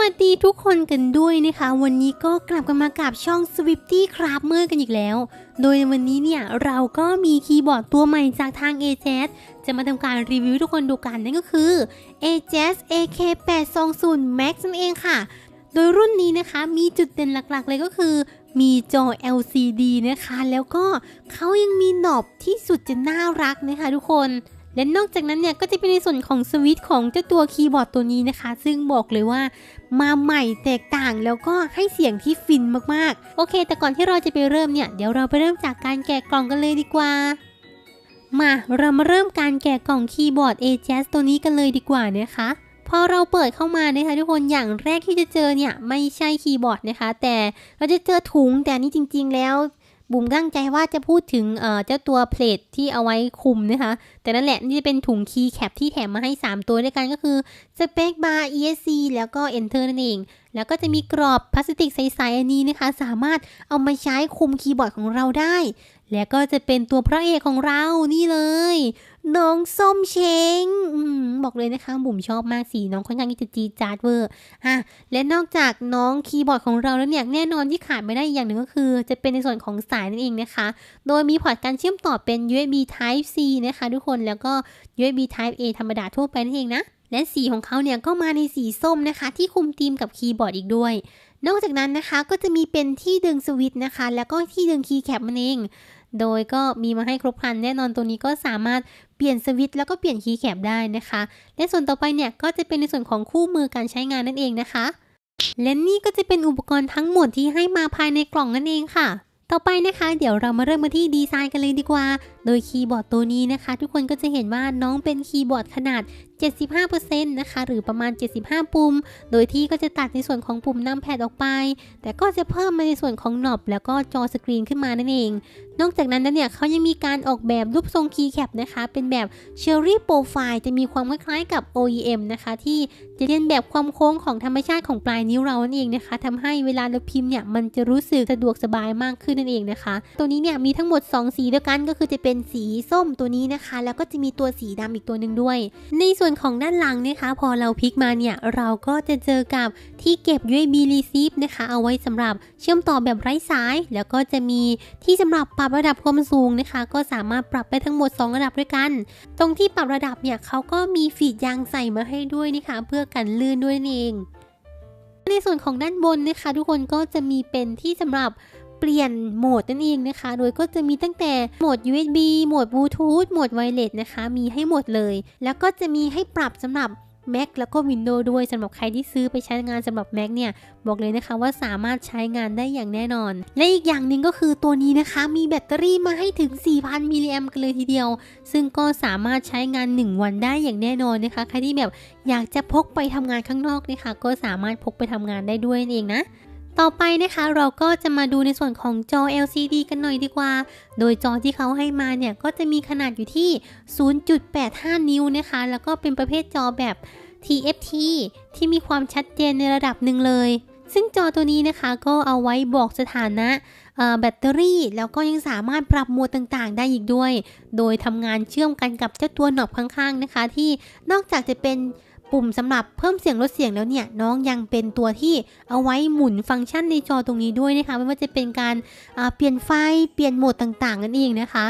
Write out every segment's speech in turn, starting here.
วัสดีทุกคนกันด้วยนะคะ วันนี้ก็กลับกันมากับช่อง Swifty Craft เมื่อกันอีกแล้ว โดยในวันนี้เนี่ยเราก็มีคีย์บอร์ดตัวใหม่จากทาง a j a z จะมาทำการรีวิวทุกคนดูกันนั่นก็คือ a j a z AK820 Max นั่นเองค่ะ โดยรุ่นนี้นะคะมีจุดเด่นหลักๆ เลยก็คือมีจอ LCD นะคะ แล้วก็เขายังมีหนอบที่สุดจะน่ารักนะคะทุกคน และนอกจากนั้นเนี่ยก็จะเป็นในส่วนของสวิตช์ของเจ้าตัวคีย์บอร์ดตัวนี้นะคะ ซึ่งบอกเลยว่ามาใหม่แตกต่างแล้วก็ให้เสียงที่ฟินมากๆ โอเค แต่ก่อนที่เราจะไปเริ่มเนี่ย เดี๋ยวเราไปเริ่มจากการแกะกล่องกันเลยดีกว่า มาเรามาเริ่มการแกะกล่องคีย์บอร์ด a j a z ตัวนี้กันเลยดีกว่านะคะพอเราเปิดเข้ามานะคะทุกคนอย่างแรกที่จะเจอเนี่ยไม่ใช่คีย์บอร์ดนะคะ แต่เราจะเจอถุงแต่นี่จริง ๆ แล้ว บุ๋มตั้งใจว่าจะพูดถึงเเจ้าตัวเพลทที่เอาไว้คุมนะคะ แต่นั่นแหละนี่จะเป็นถุงคีย์แคปที่แถมมาให้ 3 ตัวด้วยกันก็คือ Spec Bar ESC แล้วก็ Enter นั่นเอง แล้วก็จะมีกรอบพลาสติกใสๆอันนี้นะคะ สามารถเอามาใช้คุมคีย์บอร์ดของเราได้ แล้วก็จะเป็นตัวพระเอกของเรานี่เลย น้องส้มเชงอบอกเลยนะคะบุ๋มชอบมากสีน้องค่อนข้างที่จะจีดจาดเวอร์อะและนอกจากน้องคีย์บอร์ดของเราแล้วเนี่ยแน่นอนที่ขาดไม่ได้อย่างหนึ่งก็คือ จะเป็นในส่วนของสายนั่นเองนะคะ โดยมีพอร์ตการเชื่อมต่อเป็น USB Type C นะคะ ทุกคนแล้วก็ USB Type A ธรรมดาทั่วไปนั่นเองนะและสีของเขาเนี่ยก็มาในสีส้มนะคะ ที่คุมธีมกับคีย์บอร์ดอีกด้วย นอกจากนั้นนะคะก็จะมีเป็นที่ดึงสวิตช์นะคะ แล้วก็ที่ดึงคีย์แคปมันเอง โดยก็มีมาให้ครบครันแน่นอนตัวนี้ก็สามารถเปลี่ยนสวิตช์แล้วก็เปลี่ยนคีย์แคปได้นะคะ และส่วนต่อไปเนี่ยก็จะเป็นในส่วนของคู่มือการใช้งานนั่นเองนะคะ และนี่ก็จะเป็นอุปกรณ์ทั้งหมดที่ให้มาภายในกล่องนั่นเองค่ะต่อไปนะคะ เดี๋ยวเรามาเริ่มมาที่ดีไซน์กันเลยดีกว่า โดยคีย์บอร์ดตัวนี้นะคะ ทุกคนก็จะเห็นว่าน้องเป็นคีย์บอร์ดขนาด 75%นะคะหรือประมาณ 75 ปุ่ม โดยที่ก็จะตัดในส่วนของปุ่มนำแพดออกไป แต่ก็จะเพิ่มมาในส่วนของหนอบแล้วก็จอสกรีนขึ้นมานั่นเอง นอกจากนั้นเนี่ยเขายังมีการออกแบบรูปทรงคีย์แคปนะคะ เป็นแบบ Cherry Profile จะมีความคล้ายๆกับ OEM นะคะ ที่จะเรียนแบบความโค้งของธรรมชาติของปลายนิ้วเรานั่นเองนะคะทำให้เวลาเราพิมพ์เนี่ยมันจะรู้สึกสะดวกสบายมากขึ้นนั่นเองนะคะ ตัวนี้เนี่ยมีทั้งหมด 2 สีด้วยกันก็คือจะเป็นสีส้มตัวนี้นะคะ แล้วก็จะมีตัวสีดำอีกตัวหนึ่งด้วย ในส่วนของด้านหลังนะคะ พอเราพลิกมาเนี่ย เราก็จะเจอกับที่เก็บ USB receive นะคะ เอาไว้สำหรับเชื่อมต่อแบบไร้สาย แล้วก็จะมีที่สำหรับปรับระดับความสูงนะคะ ก็สามารถปรับไปทั้งหมด 2 ระดับด้วยกัน ตรงที่ปรับระดับเนี่ยเขาก็มีฟีดยางใส่มาให้ด้วยนะคะ เพื่อกันลื่นด้วยนั่นเอง ในส่วนของด้านบนนะคะ ทุกคนก็จะมีเป็นที่สำหรับ เปลี่ยนโหมดนั่นเองนะคะ โดยก็จะมีตั้งแต่โหมด USB โหมดบลูทูธโหมดไวเลสนะคะ มีให้หมดเลย แล้วก็จะมีให้ปรับสำหรับ Mac แล้วก็ Windows ด้วยสำหรับใครที่ซื้อไปใช้งานสำหรับ Mac เนี่ย บอกเลยนะคะว่าสามารถใช้งานได้อย่างแน่นอน และอีกอย่างหนึ่งก็คือตัวนี้นะคะ มีแบตเตอรี่มาให้ถึง 4,000 มิลลิแอมกันเลยทีเดียว ซึ่งก็สามารถใช้งาน 1 วันได้อย่างแน่นอนนะคะ ใครที่แบบอยากจะพกไปทำงานข้างนอกนะคะ ก็สามารถพกไปทำงานได้ด้วยนั่นเองนะ ต่อไปนะคะเราก็จะมาดูในส่วนของจอ LCD กันหน่อยดีกว่า โดยจอที่เขาให้มาเนี่ยก็จะมีขนาดอยู่ที่ 0.85 นิ้วนะคะ แล้วก็เป็นประเภทจอแบบ TFT ที่มีความชัดเจนในระดับหนึ่งเลย ซึ่งจอตัวนี้นะคะก็เอาไว้บอกสถานะแบตเตอรี่ แล้วก็ยังสามารถปรับโหมดต่างๆ ได้อีกด้วย โดยทำงานเชื่อมกันกับเจ้าตัวหนอบข้างๆนะคะ ที่นอกจากจะเป็น ปุ่มสำหรับเพิ่มเสียงลดเสียงแล้วเนี่ยน้องยังเป็นตัวที่เอาไว้หมุนฟังก์ชันในจอตรงนี้ด้วยนะคะไม่ว่าจะเป็นการเปลี่ยนไฟเปลี่ยนโหมดต่างๆนั่นเองนะคะ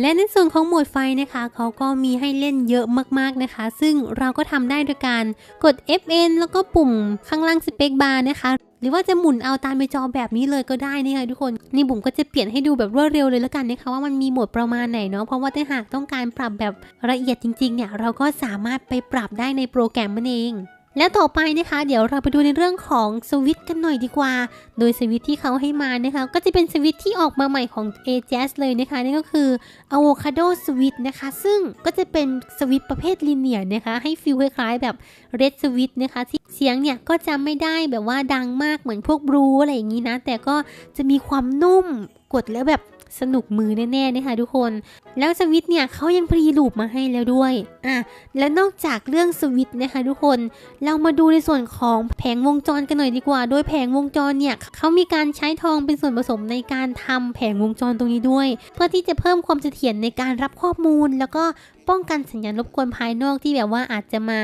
และในส่วนของโหมดไฟนะคะเขาก็มีให้เล่นเยอะมากๆนะคะ ซึ่งเราก็ทำได้โดยการกด FN แล้วก็ปุ่มข้างล่างสเปกบาร์นะคะ หรือว่าจะหมุนเอาตามไปจอแบบนี้เลยก็ได้นี่ค่ะทุกคน นี่บุ๋มก็จะเปลี่ยนให้ดูแบบรวดเร็วเลยแล้วกันนะคะว่ามันมีโหมดประมาณไหนเนาะเพราะว่าถ้าหากต้องการปรับแบบละเอียดจริงๆเนี่ยเราก็สามารถไปปรับได้ในโปรแกรมมันเอง และต่อไปนะคะ เดี๋ยวเราไปดูในเรื่องของสวิตกันหน่อยดีกว่า โดยสวิตที่เขาให้มานะคะ ก็จะเป็นสวิตที่ออกมาใหม่ของ a j a z เลยนะคะนั่นก็คือ Avocado Switch นะคะ ซึ่งก็จะเป็นสวิตประเภทลิเนียนะคะให้ฟิลคล้ายๆแบบ Red Switch นะคะที่เสียงเนี่ยก็จะไม่ได้แบบว่าดังมากเหมือนพวกบลูอะไรอย่างนี้นะ แต่ก็จะมีความนุ่มกดแล้วแบบสนุกมือแน่ๆนะคะทุกคนแล้วสวิตเนี่ยเขายังพรีลูปมาให้แล้วด้วย อะ แล้วนอกจากเรื่องสวิตนะคะทุกคน เรามาดูในส่วนของแผงวงจรกันหน่อยดีกว่า โดยแผงวงจรเนี่ยเขามีการใช้ทองเป็นส่วนผสมในการทำแผงวงจรตรงนี้ด้วย เพื่อที่จะเพิ่มความเสถียรในการรับข้อมูล แล้วก็ป้องกันสัญญาณรบกวนภายนอกที่แบบว่าอาจจะมา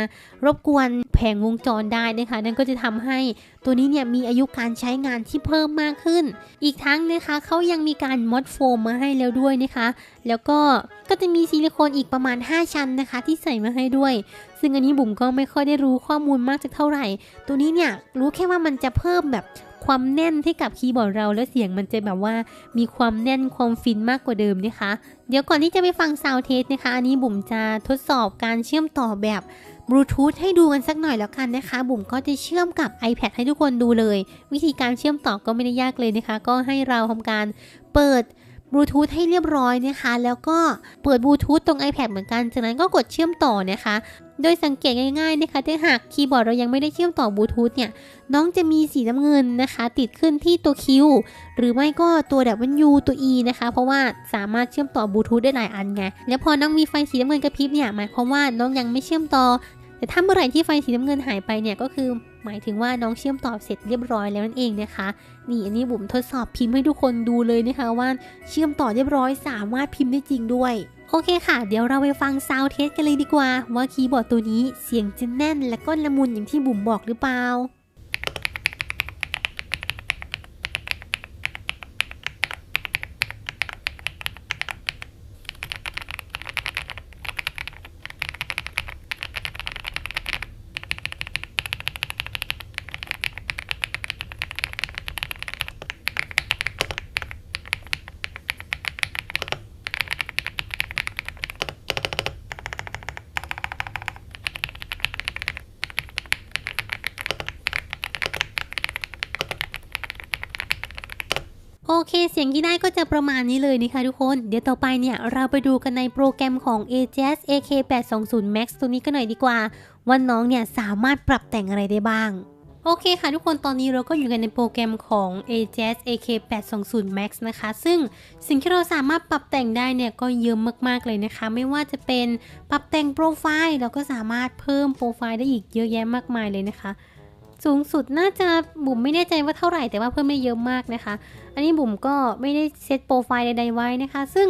รบกวนแผงวงจรได้นะคะ นั่นก็จะทำให้ตัวนี้เนี่ยมีอายุการใช้งานที่เพิ่มมากขึ้น อีกทั้งนะคะเขายังมีการมอดโฟมมาให้แล้วด้วยนะคะ แล้วก็ก็จะมีซิลิโคนอีกประมาณ 5 ชั้นนะคะ ที่ใส่มาให้ด้วย ซึ่งอันนี้บุ๋มก็ไม่ค่อยได้รู้ข้อมูลมากสักเท่าไหร่ ตัวนี้เนี่ยรู้แค่ว่ามันจะเพิ่มแบบความแน่นให้กับคีย์บอร์ดเราแล้วเสียงมันจะแบบว่ามีความแน่นความฟินมากกว่าเดิมนะคะ เดี๋ยวก่อนที่จะไปฟังซาวเทสนะคะ อันนี้บุ๋มจะทดสอบการเชื่อมต่อแบบบลูทูธให้ดูกันสักหน่อยแล้วกันนะคะ บุ๋มก็จะเชื่อมกับ iPad ให้ทุกคนดูเลย วิธีการเชื่อมต่อก็ไม่ได้ยากเลยนะคะ ก็ให้เราทำการเปิด บลูทูธให้เรียบร้อยนะคะ แล้วก็เปิดบลูทูธตรง iPad เหมือนกัน จากนั้นก็กดเชื่อมต่อนะคะ โดยสังเกตง่ายๆนะคะถ้าหากคีย์บอร์ดเรายังไม่ได้เชื่อมต่อบลูทูธเนี่ย น้องจะมีสีน้ำเงินนะคะ ติดขึ้นที่ตัว Q หรือไม่ก็ตัว W ตัว E นะคะ เพราะว่าสามารถเชื่อมต่อบลูทูธได้หลายอันไง แล้วพอน้องมีไฟสีน้ำเงินกระพริบเนี่ย หมายความว่าน้องยังไม่เชื่อมต่อ แต่ถ้าเมื่อไหร่ที่ไฟสีน้ำเงินหายไปเนี่ยก็คือหมายถึงว่าน้องเชื่อมต่อเสร็จเรียบร้อยแล้วนั่นเองนะคะ นี่อันนี้บุ๋มทดสอบพิมพ์ให้ทุกคนดูเลยนะคะว่าเชื่อมต่อเรียบร้อยสามารถพิมพ์ได้จริงด้วยโอเคค่ะ เดี๋ยวเราไปฟังซาวเทสกันเลยดีกว่า ว่าคีย์บอร์ดตัวนี้เสียงจะแน่นและก็ละมุนอย่างที่บุ๋มบอกหรือเปล่า เคเสียงที่ได้ก็จะประมาณนี้เลยนะคะทุกคน เดี๋ยวต่อไปเนี่ย เราไปดูกันในโปรแกรมของ AJAS AK820 Max ตัวนี้กันหน่อยดีกว่า ว่าน้องเนี่ยสามารถปรับแต่งอะไรได้บ้างโอเคค่ะทุกคนตอนนี้เราก็อยู่กันในโปรแกรมของ AJAS AK820 Max นะคะ ซึ่งสิ่งที่เราสามารถปรับแต่งได้เนี่ยก็เยอะมากๆเลยนะคะ ไม่ว่าจะเป็นปรับแต่งโปรไฟล์เราก็สามารถเพิ่มโปรไฟล์ได้อีกเยอะแยะมากมายเลยนะคะ สูงสุดน่าจะบุ๋มไม่แน่ใจว่าเท่าไหร่แต่ว่าเพิ่มไม่เยอะมากนะคะ อันนี้บุ๋มก็ไม่ได้เซตโปรไฟล์ใดๆไว้นะคะ ซึ่ง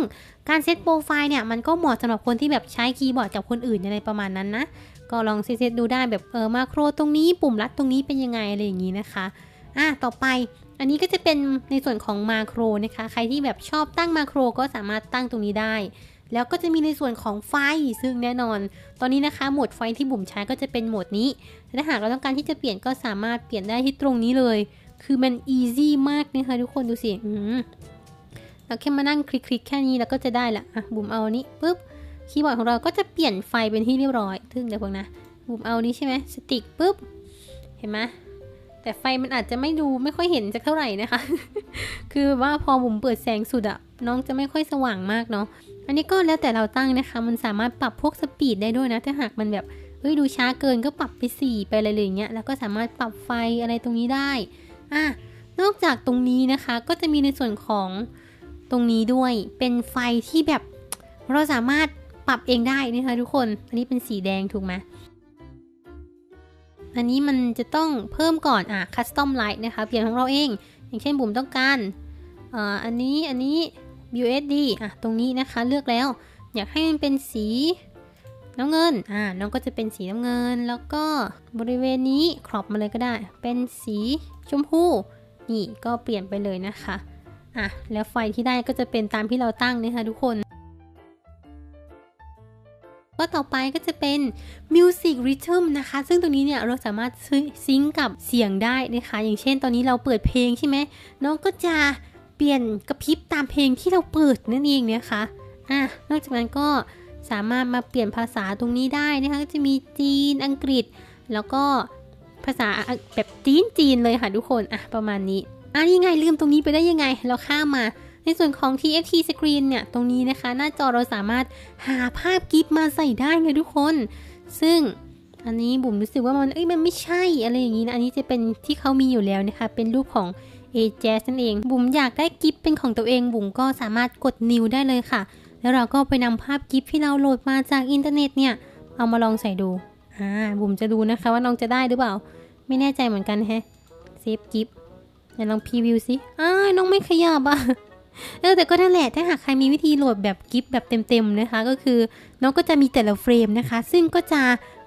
การเซตโปรไฟล์เนี่ยมันก็เหมาะสำหรับคนที่แบบใช้คีย์บอร์ดกับคนอื่นอะไรประมาณนั้นนะ ก็ลองเซตดูได้แบบเออมาโครตรงนี้ปุ่มลัดตรงนี้เป็นยังไงอะไรอย่างนี้นะคะอะต่อไปอันนี้ก็จะเป็นในส่วนของมาโครนะคะ ใครที่แบบชอบตั้งมาโครก็สามารถตั้งตรงนี้ได้ แล้วก็จะมีในส่วนของไฟซึ่งแน่นอน ตอนนี้นะคะโหมดไฟที่บุ๋มใช้ก็จะเป็นโหมดนี้ถ้าหากเราต้องการที่จะเปลี่ยนก็สามารถเปลี่ยนได้ที่ตรงนี้เลย คือมันอีซี่มากนะคะทุกคนดูสิอืมเราแค่มานั่งคลิกๆแค่นี้แล้วก็จะได้ละอะบุ๋มเอานี้ปุ๊บคีย์บอร์ดของเราก็จะเปลี่ยนไฟเป็นที่เรียบร้อยซึ่งเดี๋ยวพวกนะบุ๋มเอานี้ใช่ไหมสติ๊กปุ๊บเห็นไหมแต่ไฟมันอาจจะไม่ดูไม่ค่อยเห็นจะเท่าไหร่นะคะ คือว่าพอบุ๋มเปิดแสงสุดอะน้องจะไม่ค่อยสว่างมากเนาะ อันนี้ก็แล้วแต่เราตั้งนะคะ มันสามารถปรับพวกสปีดได้ด้วยนะ ถ้าหากมันแบบเอ้ยดูช้าเกินก็ปรับไป 4 ไปอะไรเลยอย่างเงี้ย แล้วก็สามารถปรับไฟอะไรตรงนี้ได้ อะ นอกจากตรงนี้นะคะ ก็จะมีในส่วนของตรงนี้ด้วย เป็นไฟที่แบบเราสามารถปรับเองได้นะคะทุกคน อันนี้เป็นสีแดงถูกไหมอันนี้มันจะต้องเพิ่มก่อน อะ custom light นะคะ เปลี่ยนของเราเอง อย่างเช่นบุ๋มต้องการอ่าอันนี้ อันนี้ USD อะตรงนี้นะคะเลือกแล้ว อยากให้มันเป็นสีน้ำเงิน อ่า น้องก็จะเป็นสีน้ำเงิน แล้วก็บริเวณนี้ครอบมาเลยก็ได้ เป็นสีชมพู นี่ก็เปลี่ยนไปเลยนะคะ อะ แล้วไฟที่ได้ก็จะเป็นตามที่เราตั้งนะคะทุกคน ก็ต่อไปก็จะเป็น Music Rhythm นะคะ ซึ่งตรงนี้เนี่ยเราสามารถซิงกับเสียงได้นะคะ อย่างเช่นตอนนี้เราเปิดเพลงใช่ไหม น้องก็จะ ปลี่ยนกระพริบตามเพลงที่เราเปิดนั่นเองนะคะอะนอกจากนั้นก็สามารถมาเปลี่ยนภาษาตรงนี้ได้นะคะก็จะมีจีนอังกฤษ แล้วก็ภาษาแบบจีนจีนเลยค่ะทุกคนอะประมาณนี้อะยังไงลืมตรงนี้ไปได้ยังไง เราข้ามมาในส่วนของ TFT Screen เนี่ยตรงนี้นะคะ หน้าจอเราสามารถหาภาพกิฟมาใส่ได้ไงทุกคน ซึ่งอันนี้บุ๋มรู้สึกว่ามันเอ้ยมันไม่ใช่อะไรอย่างนี้นะอันนี้จะเป็นที่เขามีอยู่แล้วนะคะ เป็นรูปของ a j a z นั่นเอง บุ๋มอยากได้กิฟเป็นของตัวเองบุ๋มก็สามารถกด new ได้เลยค่ะ แล้วเราก็ไปนำภาพกิฟที่เราโหลดมาจากอินเทอร์เน็ตเนี่ย เอามาลองใส่ดู อ่า บุ๋มจะดูนะคะว่าน้องจะได้หรือเปล่า ไม่แน่ใจเหมือนกันแฮะเซฟกิฟเดี๋ยวลองพรีวิวสิอ้าน้องไม่ขยับอะเออแต่ก็นั่นแหละถ้าหากใครมีวิธีโหลดแบบกิฟต์แบบเต็มๆนะคะ ก็คือน้องก็จะมีแต่ละเฟรมนะคะ ซึ่งก็จะ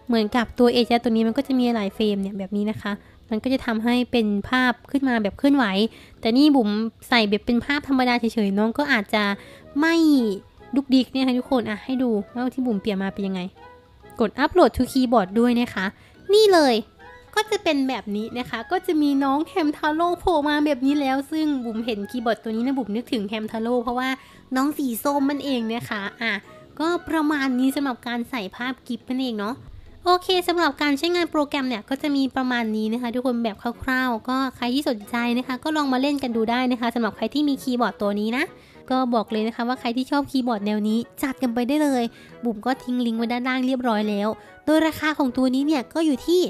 เหมือนกับตัวเอจตัวนี้มันก็จะมีหลายเฟรมเนี่ยแบบนี้นะคะ มันก็จะทำให้เป็นภาพขึ้นมาแบบเคลื่อนไหว แต่นี่บุ๋มใส่แบบเป็นภาพธรรมดาเฉยๆน้องก็อาจจะไม่ดุกดิกเนี่ยค่ะทุกคนอะให้ดูว่าที่บุ๋มเปลี่ยนมาเป็นยังไง กดอัปโหลดทูคีย์บอร์ดด้วยนะคะ นี่เลยก็จะเป็นแบบนี้นะคะ ก็จะมีน้องแฮมทาโร่โผล่มาแบบนี้แล้ว ซึ่งบุ๋มเห็นคีย์บอร์ดตัวนี้นะบุ๋มนึกถึงแฮมทาโร่เพราะว่าน้องสีส้มมันเองนะคะ อะ ก็ประมาณนี้สำหรับการใส่ภาพกิฟต์นั่นเองเนาะ โอเคสำหรับการใช้งานโปรแกรมเนี่ยก็จะมีประมาณนี้นะคะ ทุกคนแบบคร่าวๆ ก็ใครที่สนใจนะคะ ก็ลองมาเล่นกันดูได้นะคะสำหรับใครที่มีคีย์บอร์ดตัวนี้นะ ก็บอกเลยนะคะว่าใครที่ชอบคีย์บอร์ดแนวนี้จัดกันไปได้เลย บุ๋มก็ทิ้งลิงก์ไว้ด้านล่างเรียบร้อยแล้ว โดยราคาของตัวนี้เนี่ยก็อยู่ที่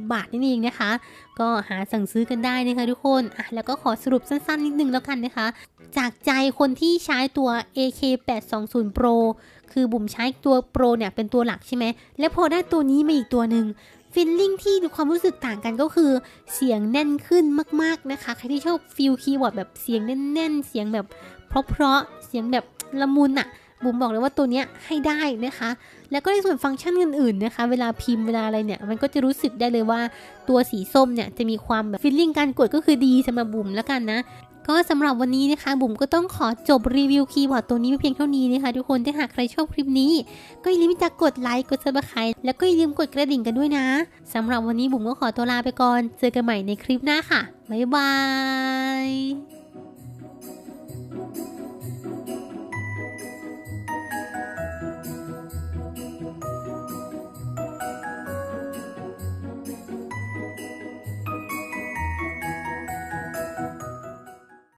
2,990 บาทนั่นเองนะคะ ก็หาสั่งซื้อกันได้นะคะทุกคนอะแล้วก็ขอสรุปสั้นๆ นิดนึงแล้วกันนะคะ จากใจคนที่ใช้ตัว AK820 Pro คือบุ๋มใช้ตัว Pro เนี่ยเป็นตัวหลักใช่ไหม แล้วพอได้ตัวนี้มาอีกตัวหนึ่ง ฟิลลิ่งที่ดูความรู้สึกต่างกันก็คือเสียงแน่นขึ้นมากๆนะคะใครที่ชอบฟิลคีย์บอร์ดแบบเสียงแน่นๆ เสียงแบบเพราะๆเสียงแบบละมุนอะบุ๋มบอกเลยว่าตัวเนี้ยให้ได้นะคะ แล้วก็ในส่วนฟังก์ชันอื่นๆนะคะ เวลาพิมพ์เวลาอะไรเนี่ย มันก็จะรู้สึกได้เลยว่าตัวสีส้มเนี่ยจะมีความแบบฟิลลิ่งการกดก็คือดีสำหรับบุ๋มแล้วกันนะ ก็สำหรับวันนี้นะคะ บุ๋มก็ต้องขอจบรีวิวคีย์บอร์ดตัวนี้เพียงเท่านี้นะคะ ทุกคนถ้าหากใครชอบคลิปนี้ ก็อย่าลืมจะกดไลค์กดซับสไครต์แล้วก็อย่าลืมกดกระดิ่งกันด้วยนะสำหรับวันนี้บุ๋มก็ขอตัวลาไปก่อน เจอกันใหม่ในคลิปหน้าค่ะบ๊ายบาย